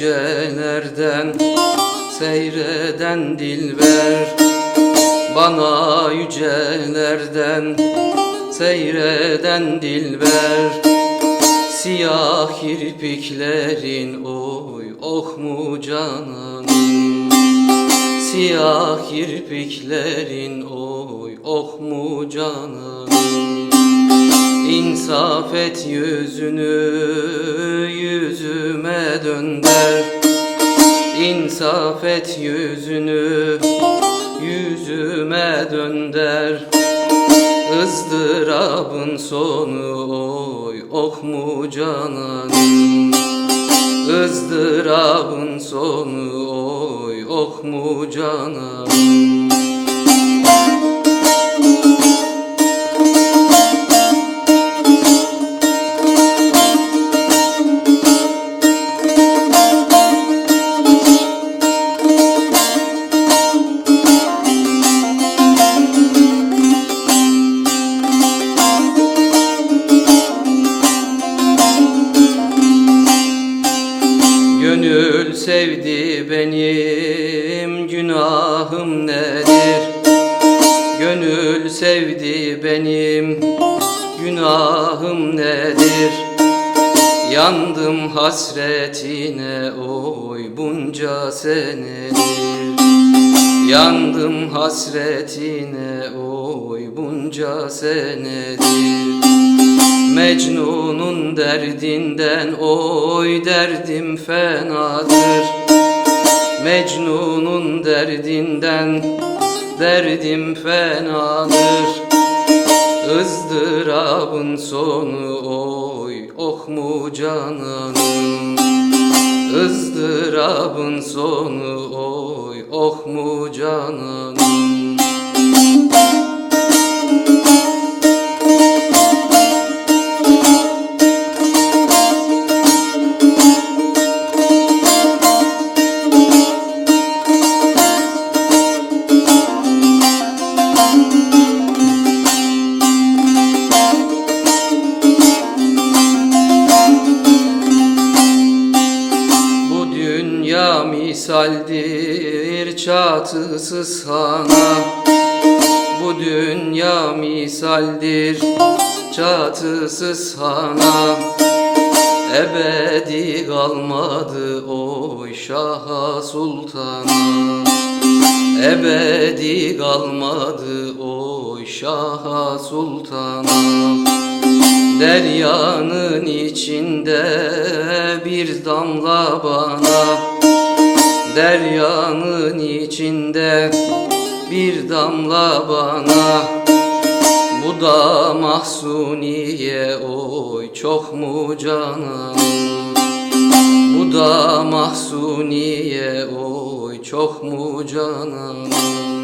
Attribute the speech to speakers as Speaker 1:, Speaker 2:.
Speaker 1: yücelerden Seyreden dilber Bana yücelerden Seyreden dilber. Siyah kirpiklerin oy oh mu cananım Siyah kirpiklerin oy oh mu cananım İnsaf et yüzünü yüzüme dönder İnsaf et yüzünü yüzüme dönder ızdırabın sonu oy oh mu cananım ızdırabın sonu oy oh mu cananım Gönül sevdi benim günahım nedir? Gönül sevdi benim günahım nedir? Yandım hasretine oy bunca senedir Yandım hasretine oy bunca senedir Mecnun'un derdinden oy derdim fenadır. Mecnun'un derdinden derdim fenadır. Izdırabın sonu oy oh mu cananım? Izdırabın sonu oy oh mu cananım misaldir çatısız hana Bu dünya misaldir çatısız hana Ebedi kalmadı oy şaha sultana. Ebedi kalmadı oy şaha sultana. Deryanın içinde bir damla bana Deryanın içinde bir damla bana. Bu da mahsuniye oy çok mu cananım Bu da mahsuniye oy çok mu cananım